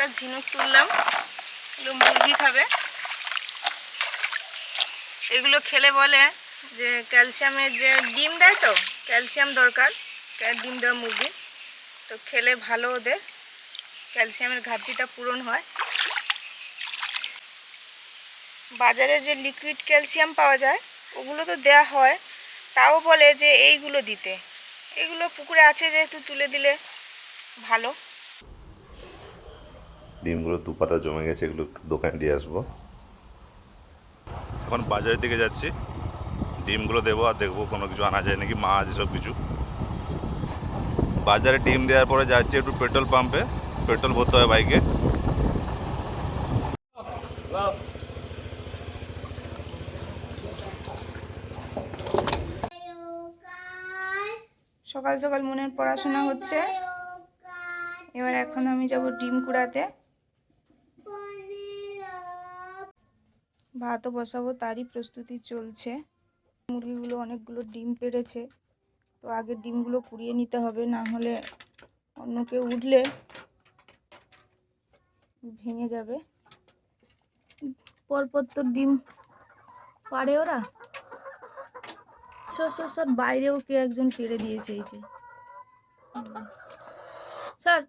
কয়েকটা ঝিনুক তুললাম। এগুলো মুরগি খাবে। এগুলো খেলে বলে যে ক্যালসিয়ামের যে ডিম দেয় তো, ক্যালসিয়াম দরকার ডিম দেওয়া মুরগি। তো খেলে ভালো ওদের। ক্যালসিয়ামের ঘাটতিটা পূরণ হয়। বাজারে যে লিকুইড ক্যালসিয়াম পাওয়া যায়, ওগুলো তো দেয়া হয়। তাও বলে যে এইগুলো দিতে। এগুলো পুকুরে আছে যেহেতু তুলে দিলে ভালো। ডিমগুলো দুপাতা জমে গেছে এগুলো একটু দোকানে দিয়ে আসব। এখন বাজারের দিকে যাচ্ছি। ডিমগুলো দেবো আর দেখব কোনো কিছু আনা যায় নাকি মাছ এসব কিছু বাজারে ডিম দেওয়ার পরে যাচ্ছি একটু পেট্রোল পাম্পে পেট্রোল ভরতে হয় বাইকে। সকাল সকাল মনের পড়াশোনা হচ্ছে। এবার এখন আমি যাব ডিম কুড়াতে। ভাতও বসাবো, তারই প্রস্তুতি চলছে। মুরগিগুলো অনেকগুলো ডিম পেড়েছে। তো আগে ডিমগুলো কুড়িয়ে নিতে হবে, না হলে অন্য কেউ উঠলে ভেঙে যাবে। পরপর তো ডিম পারে ওরা। সর সর সর, বাইরেও কে একজন পেড়ে দিয়েছে এই যে। স্যার,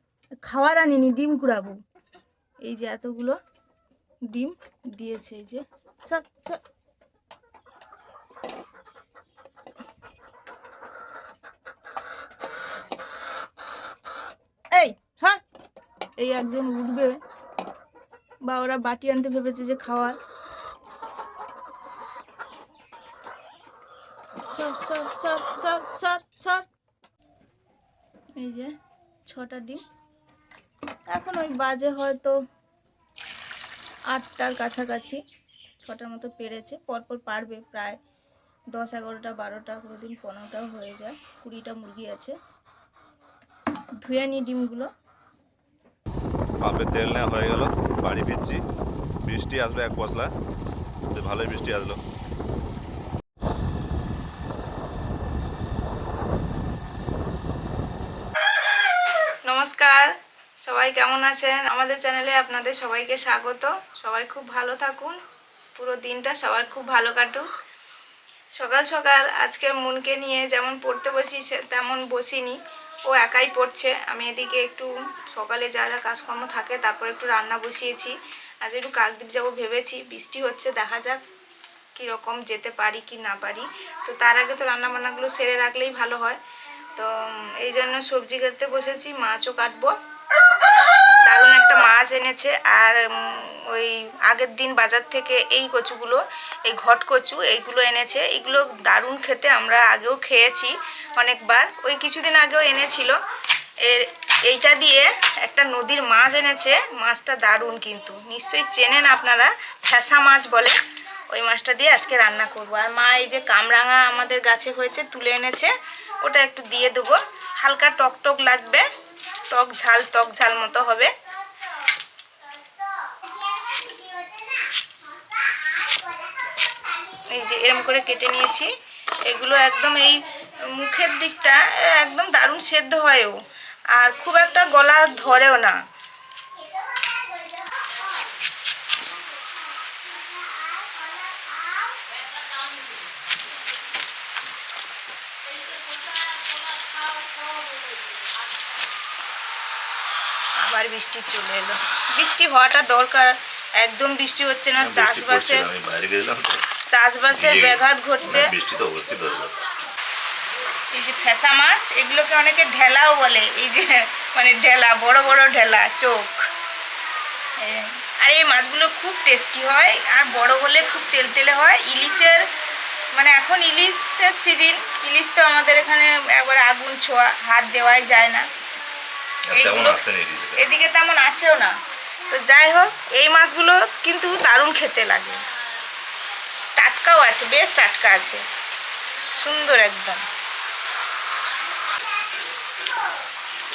খাওয়ার আনিনি, ডিম কুড়াবো। এই যে এতগুলো ডিম দিয়েছে এই যে। স্যার স্যার এই হ্যাঁ এই একজন উঠবে বা ওরা বাটি আনতে ভেবেছে যে খাওয়ার। এই যে ছটা ডিম। এখন ওই বাজে হয়তো আটটার কাছাকাছি। ছটার মতো পেরেছে। পরপর পারবে প্রায় দশ এগারোটা বারোটা কোনো দিন পনেরোটাও হয়ে যায়। কুড়িটা মুরগি আছে। ধুয়ে নিই ডিমগুলো। তেল নেওয়া হয়ে গেল। বাড়ি ফিরছি। বৃষ্টি আসলো এক পশলা। ভালোই বৃষ্টি আসলো। নমস্কার। সবাই কেমন আছেন? আমাদের চ্যানেলে আপনাদের সবাইকে স্বাগত। সবাই খুব ভালো থাকুন। পুরো দিনটা সবার খুব ভালো কাটুক। সকাল সকাল আজকে মনকে নিয়ে যেমন পড়তে বসি তেমন বসিনি। ও একাই পড়ছে। আমি এদিকে একটু সকালে যা যা কাজকর্ম থাকে তারপর একটু রান্না বসিয়েছি। আজ একটু কাকদ্বীপ যাব ভেবেছি, বৃষ্টি হচ্ছে, দেখা যাক কীরকম যেতে পারি কি না পারি। তো তার আগে তো রান্না বান্নাগুলো সেরে রাখলেই ভালো হয়। তো এই জন্য সবজি কাটতে বসেছি, মাছও কাটবো। মাছ এনেছে আর ওই আগের দিন বাজার থেকে এই কচুগুলো, এই ঘট কচু এইগুলো এনেছে। এগুলো দারুণ খেতে আমরা আগেও খেয়েছি অনেকবার। ওই কিছুদিন আগেও এনেছিল। এর, এইটা দিয়ে একটা নদীর মাছ এনেছে। মাছটা দারুণ কিন্তু। নিশ্চয়ই চেনেন আপনারা ফ্যাসা মাছ বলে। ওই মাছটা দিয়ে আজকে রান্না করব। আর মা এই যে কামরাঙা আমাদের গাছে হয়েছে, তুলে এনেছে। ওটা একটু দিয়ে দেবো। হালকা টক টক লাগবে। টক ঝাল টক ঝাল মতো হবে। এই যে এরম করে কেটে নিয়েছি। এগুলো একদম এই মুখের দিকটা একদম দারুণ সেদ্ধ হয়ও। আর খুব একটা গলা ধরেও না। আবার বৃষ্টি চলে এলো। বৃষ্টি হওয়াটা দরকার। একদম বৃষ্টি হচ্ছে না চাষবাসে আমি বাইরে গেছিলাম তো চাষবাসে ব্যাঘাত ঘটছে দরকার এই যে ফেসা মাছ এগুলোকে অনেকে ঢেলাও বলে। এই যে মানে ঢেলা বড় বড় ঢেলা চোখ। আর এই মাছগুলো খুব টেস্টি হয় আর বড় হলে খুব তেলতেলে হয়। ইলিশের মানে এখন ইলিশের সিজন ইলিশ তো আমাদের এখানে একবার আগুন ছোঁয়া হাত দেওয়াই যায় না। দিদিটা। এদিকে তেমন আসেও না। তো যাই হোক এই মাছগুলো কিন্তু দারুণ খেতে লাগে। টাটকাও আছে, বেশ টাটকা আছে। সুন্দর একদম।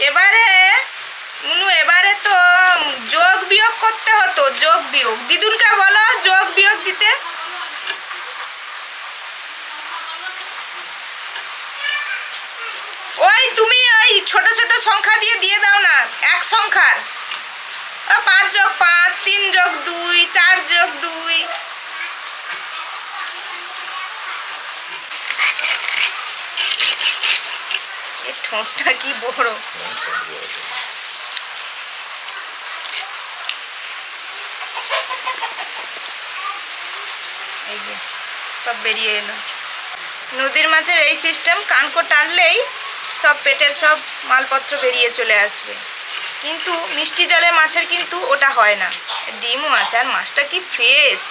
এবারে, মুনু, এবারে তো যোগ বিয়োগ করতে হতো, যোগ বিয়োগ। দিদুনকে বলো, যোগ বিয়োগ দিতে। ওই তুমি ওই ছোট ছোট সংখ্যা দিয়ে দিয়ে দাও না, এক সংখ্যার। পাঁচ যোগ পাঁচ, তিন যোগ দুই, চার যোগ দুই ঠোঁটটা কি বড়? এই যে, সব বেরিয়ে এলো। নদীর মাছের এই সিস্টেম কানকো টানলেই সব পেটের সব মালপত্র বেরিয়ে চলে আসবে। কিন্তু মিষ্টি জলের মাছের কিন্তু ওটা হয় না। ডিম মাছ আর মাছটা কি ফ্রেশ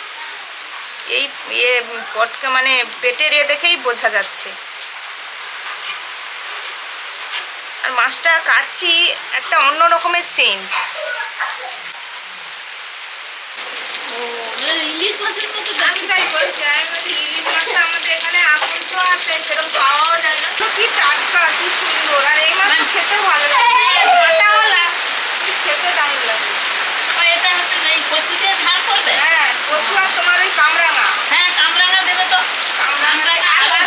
এই ইয়ে পটকা মানে পেটের এ দেখেই বোঝা যাচ্ছে আর মাছটা কাটছি একটা অন্য রকমের সেন্ট ইলিশ মাছের মতো আমি তাই বলছি আমি বলছি ইলিশ মাছটা আমাদের এখানে এখন তো আছে সেরকম পাওয়াও যায় না। তো কি টাটকা কি সুন্দর। আর এই মাছ খেতেও ভালো লাগে। খেতে দারুণ লাগে। এটা হচ্ছে এই কচুতে ঝাল করবে? হ্যাঁ কচু আর তোমার ওই কামরাঙা। হ্যাঁ কামরাঙা দেবে তো। কামরাঙা হ্যাঁ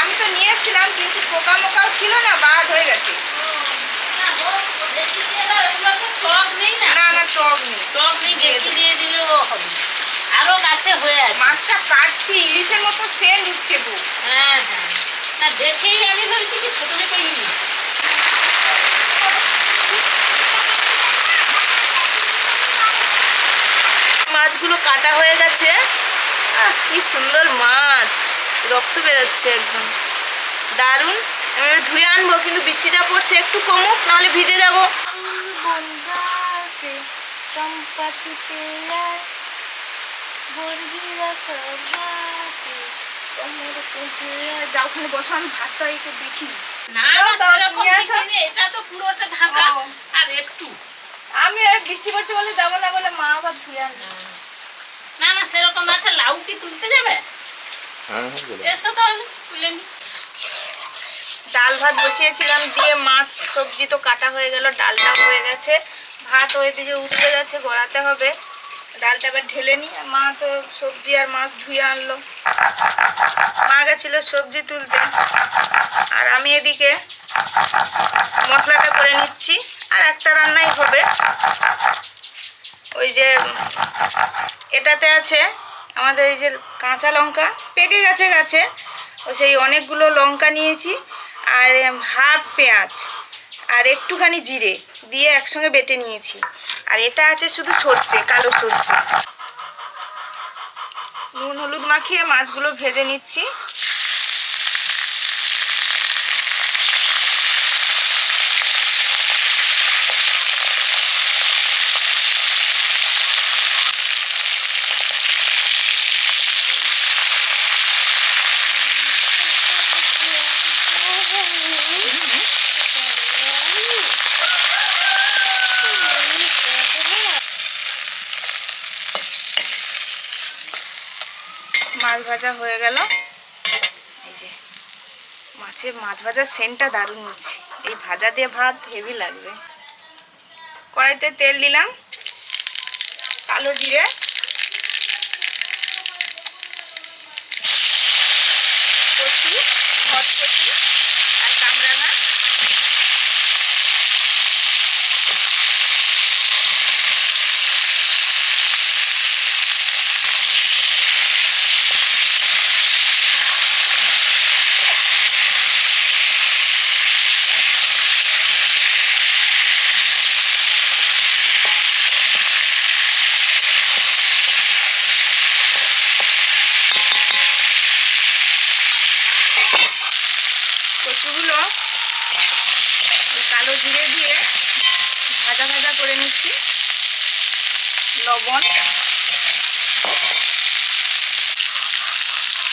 আমি তো নিয়ে এসেছিলাম কিন্তু পোকা মোকাও ছিল না বাদ হয়ে গেছে। না, হোক, বেশি দিয়ে দাও, এগুলো তো টক নেই না। না না টক নেই। টক নেই বেশি দিয়ে দিলেও হবে। আরও গাছে হয়ে আছে। মাছটা কাটছি ইলিশের মতো সেন্ট উঠছে গো। হ্যাঁ হ্যাঁ। না দেখেই আমি ভাবছি কি ছোট ছোট ইলিশ মাছগুলো কাটা হয়ে গেছে। কি সুন্দর মাছ। রক্ত বেরোচ্ছে একদম। দারুণ। আমি এবার ধুয়ে আনব কিন্তু বৃষ্টিটা পড়ছে একটু কমুক নাহলে ভিজে যাব। ওখানে বসো আমি ভাতটা একটু দেখি। না এটা তো পুরোটা ঢাকা। আর একটু। আমি বৃষ্টি পড়ছে বলে যাব না বলে মা আবার ধুয়ে আনবে। না না সেরকম আছে লাউ কি তুলতে যাবে? হ্যাঁ হ্যাঁ। এসো তাহলে তুলে নি। ডাল ভাত বসিয়েছিলাম দিয়ে মাছ সবজি তো কাটা হয়ে গেল ডালটা হয়ে গেছে। ভাত ওইদিকে উঠে গেছে গড়াতে হবে। ডালটা এবার ঢেলে নি আর মা তো সবজি আর মাছ ধুয়ে আনলো। মা গেছিল সবজি তুলতে। আর আমি এদিকে মশলাটা করে নিচ্ছি আর একটা রান্নাই হবে। ওই যে, এটাতে আছে আমাদের এই যে কাঁচা লঙ্কা, পেকে গেছে গাছে। ও সেই অনেকগুলো লঙ্কা নিয়েছি, আর হাফ পেঁয়াজ, আর একটুখানি জিরে দিয়ে একসঙ্গে বেটে নিয়েছি। আর এটা আছে শুধু সর্ষে, কালো সর্ষে। নুন, হলুদ মাখিয়ে মাছগুলো ভেজে নিচ্ছি মাছ ভাজা হয়ে গেল। এই যে মাছের মাছ ভাজার সেন্টটা দারুণ হচ্ছে। এই ভাজা দিয়ে ভাত হেভি লাগবে। কড়াইতে তেল দিলাম, কালো জিরে কচি ঘটকচি আর কামরাঙা কচুগুলো ওই কালো জিরে দিয়ে ভাজা ভাজা করে নিচ্ছি লবণ।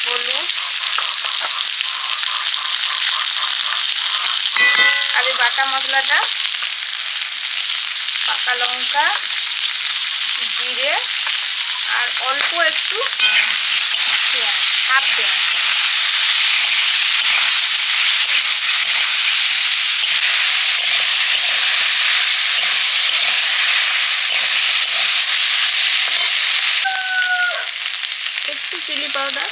হলুদ। আর এই বাটা মশলাটা, পাকা লঙ্কা, জিরে, আর অল্প একটু পেঁয়াজ, হাফ পেঁয়াজ। Chilli powder.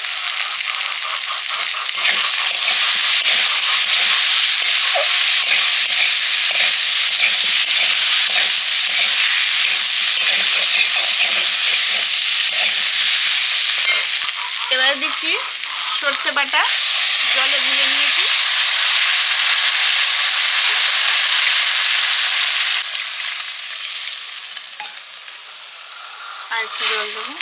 এবারে দিচ্ছি সর্ষে বাটা জলে ধুয়ে নিয়েছি। আর একটু জল দেবো।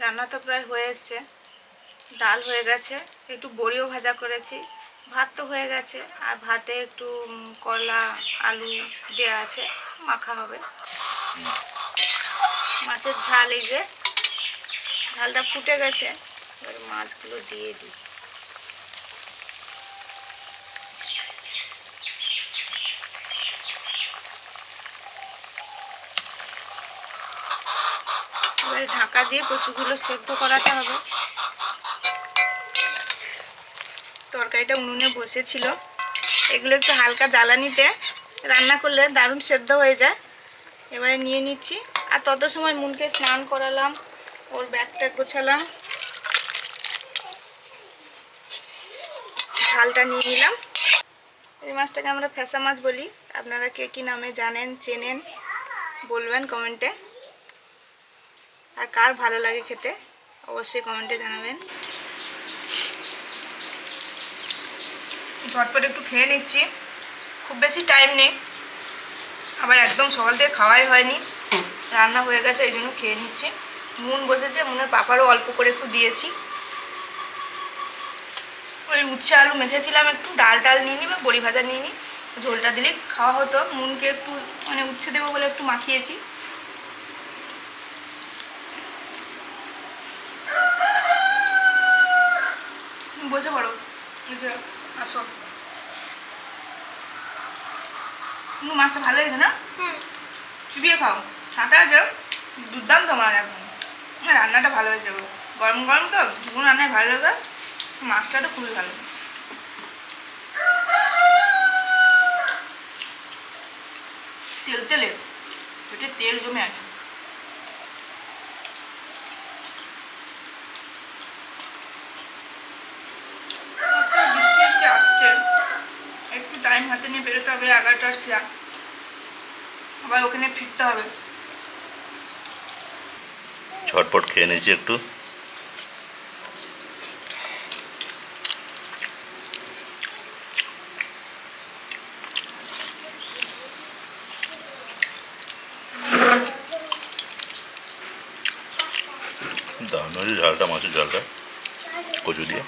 রান্না তো প্রায় হয়ে এসছে। ডাল হয়ে গেছে। একটু বড়িও ভাজা করেছি। ভাত তো হয়ে গেছে। আর ভাতে একটু কলা, আলু দেওয়া আছে। মাখা হবে। মাছের ঝাল এই যে। ঝালটা ফুটে গেছে। এবার মাছগুলো দিয়ে দিই এবারে ঢাকা দিয়ে কচুগুলো সেদ্ধ করাতে হবে। তরকারিটা উনুনে বসেছিল। এগুলো একটু হালকা জ্বালানিতে রান্না করলে দারুণ সেদ্ধ হয়ে যায়। এবারে নিয়ে নিচ্ছি। আর তত সময় মুনকে স্নান করালাম, ওর ব্যাগটা গোছালাম। ঝালটা নিয়ে নিলাম। এই মাছটাকে আমরা ফ্যাসা মাছ বলি। আপনারা কে কী নামে জানেন, চেনেন, বলবেন কমেন্টে। আর কার ভালো লাগে খেতে, অবশ্যই কমেন্টে জানাবেন। ঝটপট একটু খেয়ে নিচ্ছি। খুব বেশি টাইম নেই। আবার একদম সকাল থেকে খাওয়াই হয়নি। রান্না হয়ে গেছে, এই জন্য খেয়ে নিচ্ছি। মুন বসেছে মুনের পাপারও অল্প করে একটু দিয়েছি। ওই উচ্ছে আলু মেখেছিলাম একটু, ডাল ডাল নিয়ে নিই বা বড়ি ভাজা নিয়ে নিই। ঝোলটা দিলেই খাওয়া হতো। মুনকে একটু মানে উচ্ছে দেবো বলে একটু মাখিয়েছি বসে পড়ো এই যে আসো। কিন্তু মাছটা ভালো হয়েছে না? চিবিয়ে খাও। ছাঁটা আছে দুর্দান্ত মাছ একদম হ্যাঁ রান্নাটা ভালো হয়েছে গরম গরম তো যেগুলো রান্নায় ভালো লাগে। মাছটা তো খুবই ভালো। তেল তেলে পেটে তেল জমে আছে একটা বৃষ্টি বৃষ্টি আসছে একটু টাইম হাতে নিয়ে বেরোতে হবে এগারোটার খেয়া আবার ওখানে ফিরতে হবে। ঝটপট খেয়ে নিয়েছি একটু। দারুণ হয়েছে ঝালটা, মাছের ঝালটা। কচু দিয়ে।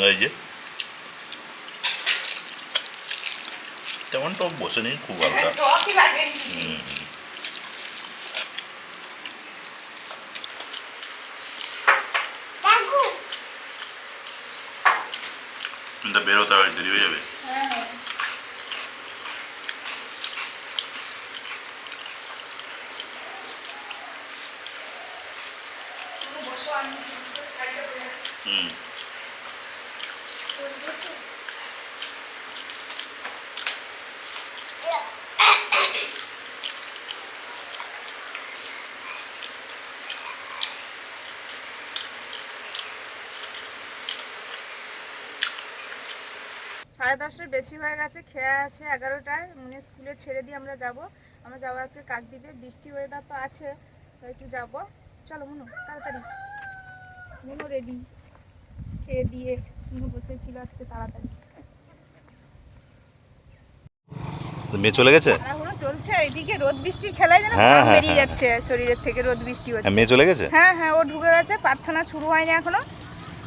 গাই যে? তেমন টক বসে নেই খুব হালকা। হুম। কিন্তু বেরোতে হবে দেরি হয়ে যাবে। সাইডে বসে হুম। সাড়ে দশটার বেশি হয়ে গেছে, খেয়ে আছে এগারোটায়। মনে স্কুলে ছেড়ে দিয়ে আমরা যাব। আমরা যাব আজকে কাকদ্বীপে, বৃষ্টি ওয়েদার তো আছে একটু যাব। চলো, মনু, তাড়াতাড়ি। মনু রেডি খেয়ে দিয়ে। বসেছিল আজকে তাড়াতাড়ি। মেয়ে চলে গেছে? চলছে এদিকে রোদ বৃষ্টির খেলায় যেন হ্যাঁ, হ্যাঁ, বেরিয়ে হ্যাঁ। যাচ্ছে শরীরের থেকে রোদ বৃষ্টি হচ্ছে। মেয়ে চলে গেছে? হ্যাঁ হ্যাঁ ও ঢুকে গেছে প্রার্থনা শুরু হয়নি এখনও।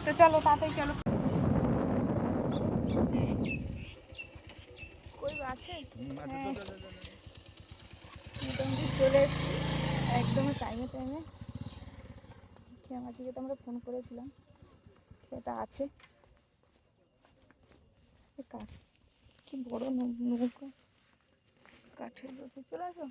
তো চলো তাড়াতাড়ি চলো। কই আছে। মোটামুটি চলে এসছি একদম টাইমে টাইমে তো আমরা ফোন করেছিলাম এটা আছে। কাঠ। কি বড় নৌকা। কাঠের চলে আসো।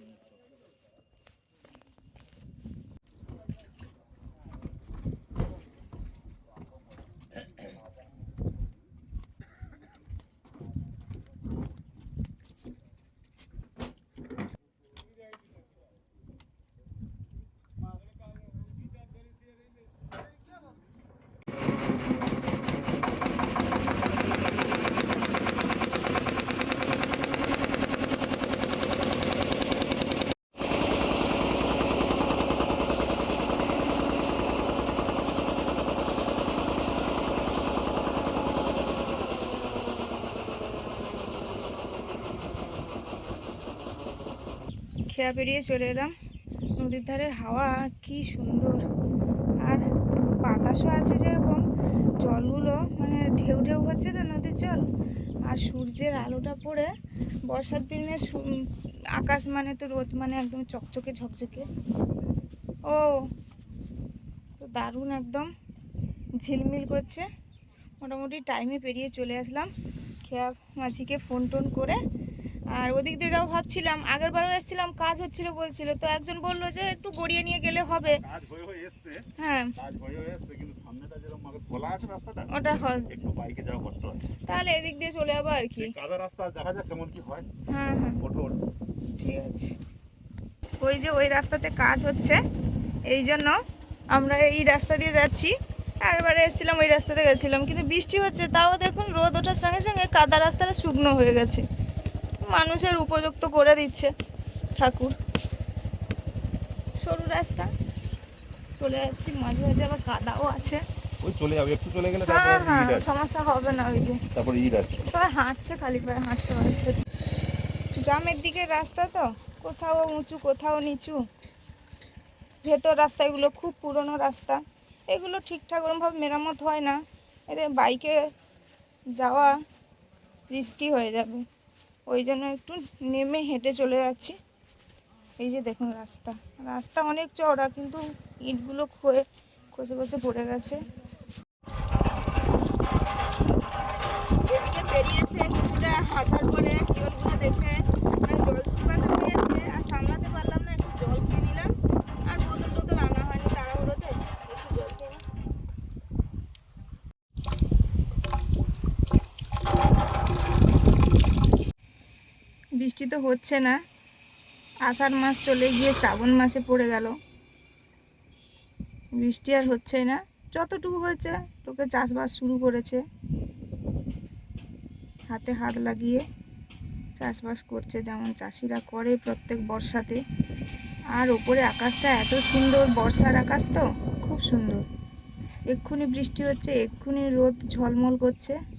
খেয়া পেরিয়ে চলে এলাম। নদীর ধারের হাওয়া কি সুন্দর। আর বাতাসও আছে যেরকম, জলগুলো মানে ঢেউ ঢেউ হচ্ছে না নদীর জল। আর সূর্যের আলোটা পড়ে বর্ষার দিনে আকাশ মানে তো রোদ মানে একদম চকচকে ঝকঝকে। ও, তো দারুণ একদম ঝিলমিল করছে। মোটামুটি টাইমে পেরিয়ে চলে আসলাম। খেয়া মাঝিকে ফোন টোন করে আর ওদিক দিয়ে যাও ভাবছিলাম আগের বারও এসেছিলাম কাজ হচ্ছিল বলছিল তো একজন বলল যে একটু গড়িয়ে নিয়ে গেলে হবে। হয়ে ওটা হয় একটু বাইকে যাওয়া তাহলে এদিক দিয়ে চলে যাব আর কি। হয়। হ্যাঁ হ্যাঁ। ঠিক আছে। ওই যে ওই রাস্তাতে কাজ হচ্ছে এই জন্য আমরা এই রাস্তা দিয়ে যাচ্ছি। একবারে এসেছিলাম ওই রাস্তাতে গেছিলাম কিন্তু বৃষ্টি হচ্ছে তাও দেখুন রোদ ওঠার সঙ্গে সঙ্গে কাদা রাস্তাটা শুকনো হয়ে গেছে। মানুষের উপযুক্ত করে দিচ্ছে ঠাকুর। সরু রাস্তা চলে যাচ্ছি মাঝে মাঝে আবার কাদাও আছে। ওই চলে যাবে একটু চলে গেলে হ্যাঁ হ্যাঁ সমস্যা হবে না ওই যে তারপর ইট আছে সবাই হাঁটছে খালি পায়ে হাঁটতে পারছে গ্রামের দিকে রাস্তা তো কোথাও উঁচু কোথাও নিচু। ভেতর রাস্তাগুলো খুব পুরনো রাস্তা। এগুলো ঠিকঠাক ওরমভাবে মেরামত হয় না। এতে বাইকে যাওয়া রিস্কি হয়ে যাবে। ওই জন্য একটু নেমে হেঁটে চলে যাচ্ছি। এই যে দেখুন রাস্তা। রাস্তা অনেক চওড়া, কিন্তু ইটগুলো খোয়ে, খসে খসে পড়ে গেছে। বেরিয়েছে কিছুটা হাসার পরে দেখে মানে জল পিপাসা পেয়েছে আর সামলাতে পারলাম না একটু জল খেয়ে নিলাম আর বোতল টোতল আনা হয়নি তাড়াহুড়োতে একটু জল খেয়ে নিলাম। বৃষ্টি তো হচ্ছে না। আষাঢ় মাস চলে গিয়ে শ্রাবণ মাসে পড়ে গেল। বৃষ্টি আর হচ্ছে না। যতটুকু হয়েছে, লোকে চাষবাস শুরু করেছে। হাতে হাত লাগিয়ে চাষবাস করছে যেমন চাষিরা করে প্রত্যেক বর্ষাতে। আর ওপরে আকাশটা এত সুন্দর, বর্ষার আকাশ তো? খুব সুন্দর। এক্ষুনি বৃষ্টি হচ্ছে, এক্ষুনি রোদ ঝলমল করছে।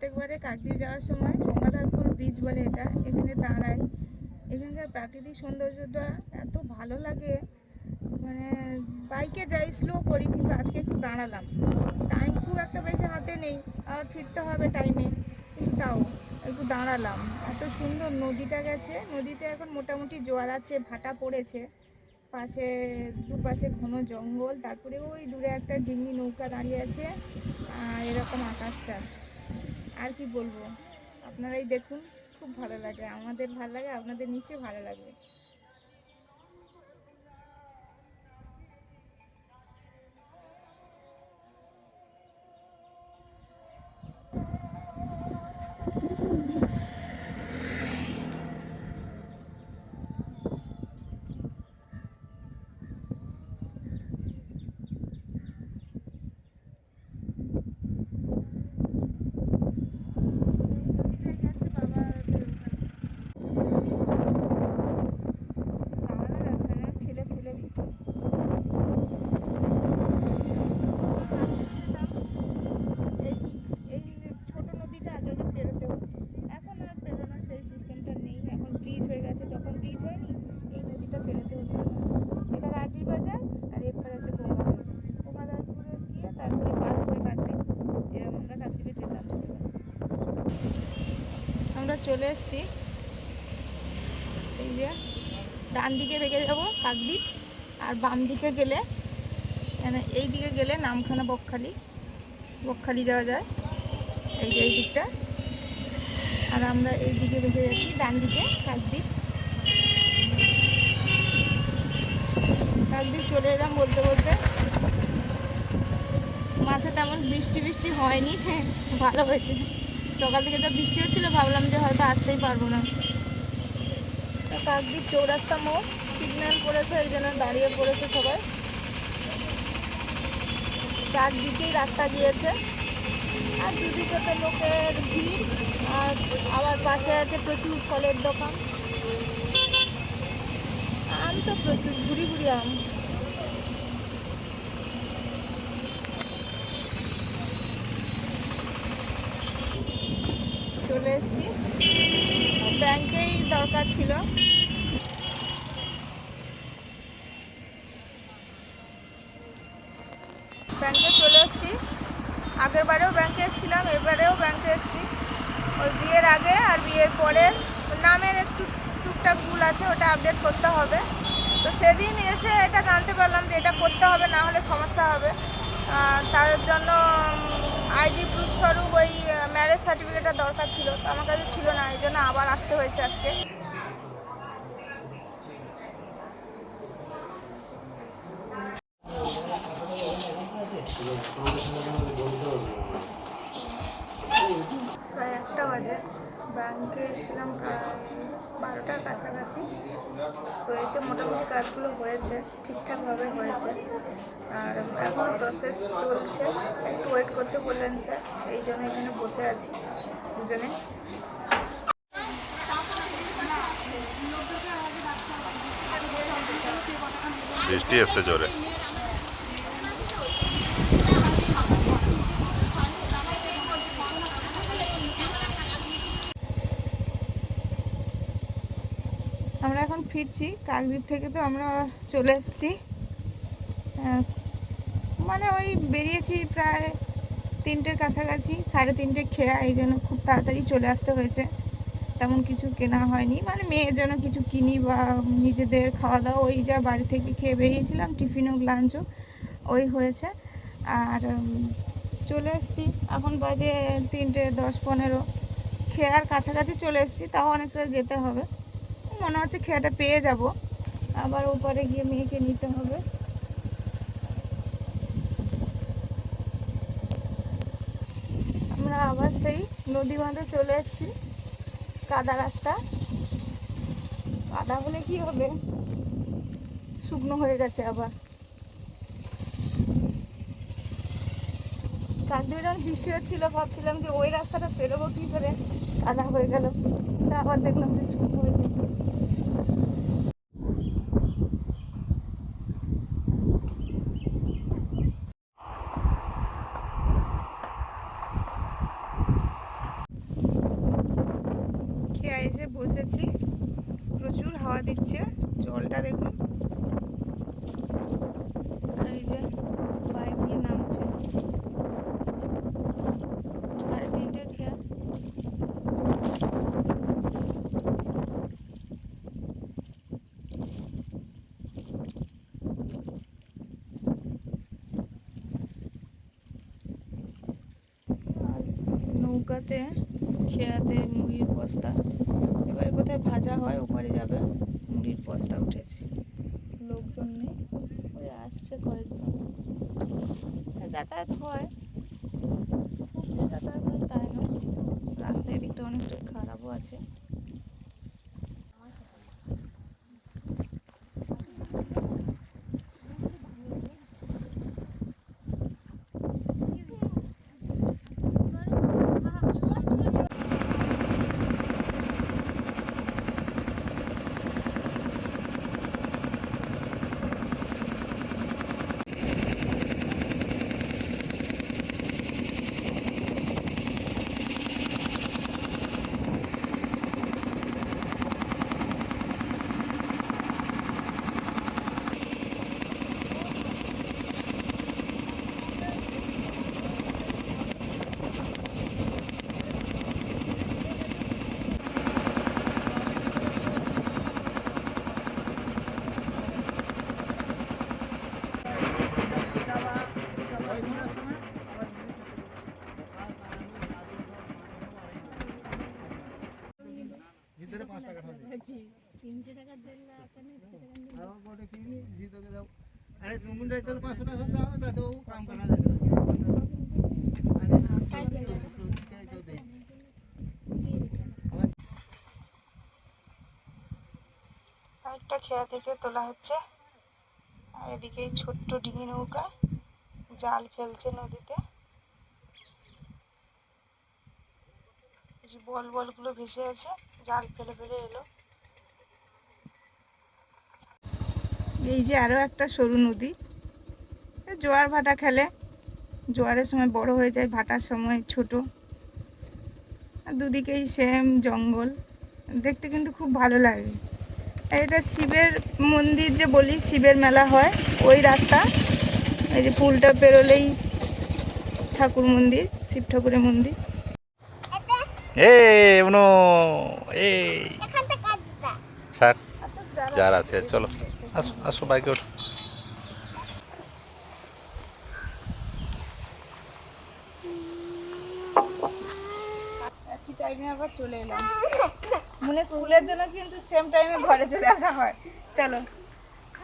প্রত্যেকবারে কাকদ্বীপ যাওয়ার সময় গঙ্গাধরপুর ব্রিজ বলে এটা, এখানে দাঁড়ায়। এখানকার প্রাকৃতিক সৌন্দর্যটা এত ভালো লাগে। মানে বাইকে যাই স্লো করি, কিন্তু আজকে একটু দাঁড়ালাম। টাইম খুব একটা বেশি হাতে নেই আর ফিরতে হবে টাইমে কিন্তু তাও, একটু দাঁড়ালাম। এত সুন্দর নদীটা গেছে। নদীতে এখন মোটামুটি জোয়ার আছে, ভাটা পড়েছে। পাশে, দুপাশে ঘন জঙ্গল, তারপরে ওই দূরে একটা ডিঙি নৌকা দাঁড়িয়ে আছে আর এরকম আকাশটা। আর কি বলব? আপনারাই দেখুন, খুব ভালো লাগে। আমাদের ভালো লাগে, আপনাদের নিশ্চয়ই ভালো লাগবে। চলে এসেছি। এই যে ডান দিকে বেগে যাব কাকদ্বীপ, আর বাম দিকে গেলে মানে এই দিকে গেলে নামখানা বকখালি। বকখালি যাওয়া যায়। এই যে এই দিকটা। আর আমরা এই দিকে বেগে যাচ্ছি ডান দিকে কাকদ্বীপ। কাকদ্বীপ চলে এলাম বলতে বলতে। মাঝে তেমন বৃষ্টি বৃষ্টি হয়নি হ্যাঁ ভালো হয়েছে। সকাল থেকে যা বৃষ্টি হচ্ছিল, ভাবলাম যে হয়তো আসতেই পারব না। তো কাকদ্বীপ চৌরাস্তা মোড়, সিগন্যাল পড়েছে এই জন্য দাঁড়িয়ে পড়েছে সবাই। চারদিকেই রাস্তা গিয়েছে। আর দুদিকে তো লোকের ভিড়, আর আবার পাশে আছে প্রচুর ফলের দোকান। আম তো প্রচুর ঘুরি ঘুরি আম। চলে এসছি। ব্যাংকেই দরকার ছিল। ব্যাংকে চলে এসেছি। আগের বারেও ব্যাংকে এসেছিলাম, এবারেও ব্যাংকে এসেছি। ওই বিয়ের আগে আর বিয়ের পরে নামের একটু টুকটাক ভুল আছে, ওটা আপডেট করতে হবে। তো সেদিন এসে এটা জানতে পারলাম যে এটা করতে হবে, না হলে সমস্যা হবে। তার জন্য ম্যারেজ সার্টিফিকেটটা দরকার ছিল, তো আমার কাছে ছিল না, এই জন্য আবার আসতে হয়েছে আজকে। একটা বাজে। ব্যাংকে এসেছিলাম প্রায় বারোটার কাছাকাছি এসে মোটামুটি কাজগুলো হয়েছে, ঠিকঠাকভাবে হয়েছে। আর এখন প্রসেস চলছে। একটু ওয়েট করতে বললেন স্যার এই জন্য এখানে বসে আছি দুজনে। বৃষ্টি এসছে জোরে। ফিরছি কাকদ্বীপ থেকে তো আমরা চলে এসেছি। মানে ওই বেরিয়েছি প্রায় তিনটের কাছাকাছি, সাড়ে তিনটে খেয়া এই জন্য খুব তাড়াতাড়ি চলে আসতে হয়েছে। তেমন কিছু কেনা হয়নি। মানে মেয়ের জন্য কিছু কিনি বা নিজেদের খাওয়া দাওয়া ওই যা বাড়ি থেকে খেয়ে বেরিয়েছিলাম টিফিনও লাঞ্চও ওই হয়েছে। আর চলে এসেছি। এখন বাজে তিনটে দশ পনেরো। খেয়ার কাছাকাছি চলে এসেছি, তাও অনেকটা যেতে হবে। মনে হচ্ছে খেয়াটা পেয়ে যাব। আবার ওপারে গিয়ে মেয়েকে নিতে হবে। আমরা আবার সেই নদী বাঁধে চলে এসেছি। কাদা রাস্তা। কাদা হলে কি হবে? শুকনো হয়ে গেছে আবার। কাকদ্বীপে যখন বৃষ্টি হচ্ছিল, ভাবছিলাম যে ওই রাস্তাটা পেরোবো কি করে? কাদা হয়ে গেল। আবার দেখলাম যে শুরু হয়ে গেল খেয়ে এসে বসেছি প্রচুর হাওয়া দিচ্ছে জলটা দেখুন আর এই যে বাইক নিয়ে নামছে সাড়ে তিনটের খেয়া আর নৌকাতে খেয়াতে মুড়ির বস্তা এবারে কোথায় ভাজা হয় ওপারে যাবে মুড়ির বস্তা উঠেছে ওই আসছে কয়েকজন। তা যাতায়াত হয়। খুব যে যাতায়াত হয় তাই না রাস্তা এদিকটা অনেকটা খারাপও আছে। থেকে তোলা হচ্ছে। আর এদিকে ছোট্ট ডিঙি নৌকা জাল ফেলছে নদীতে। বল বলগুলো ভেসে আছে, জাল ফেলে ফেলে এলো। এই যে আরও একটা সরু নদী। জোয়ার ভাটা খেলে। জোয়ারের সময় বড় হয়ে যায়, ভাটার সময় ছোট। দুদিকেই সেম জঙ্গল। দেখতে কিন্তু খুব ভালো লাগে। এটা শিবের মন্দির যে বলি শিবের মেলা হয়। ওই রাস্তা। এই যে পুলটা পেরোলেই ঠাকুর মন্দির শিব ঠাকুরের মন্দির। যার আছে চলো। আসো আসো বাইকে ওঠো। টাইমে আবার চলে এলাম। মনে স্কুলের জন্য কিন্তু সেম টাইমে ঘরে চলে আসা হয়। চলো।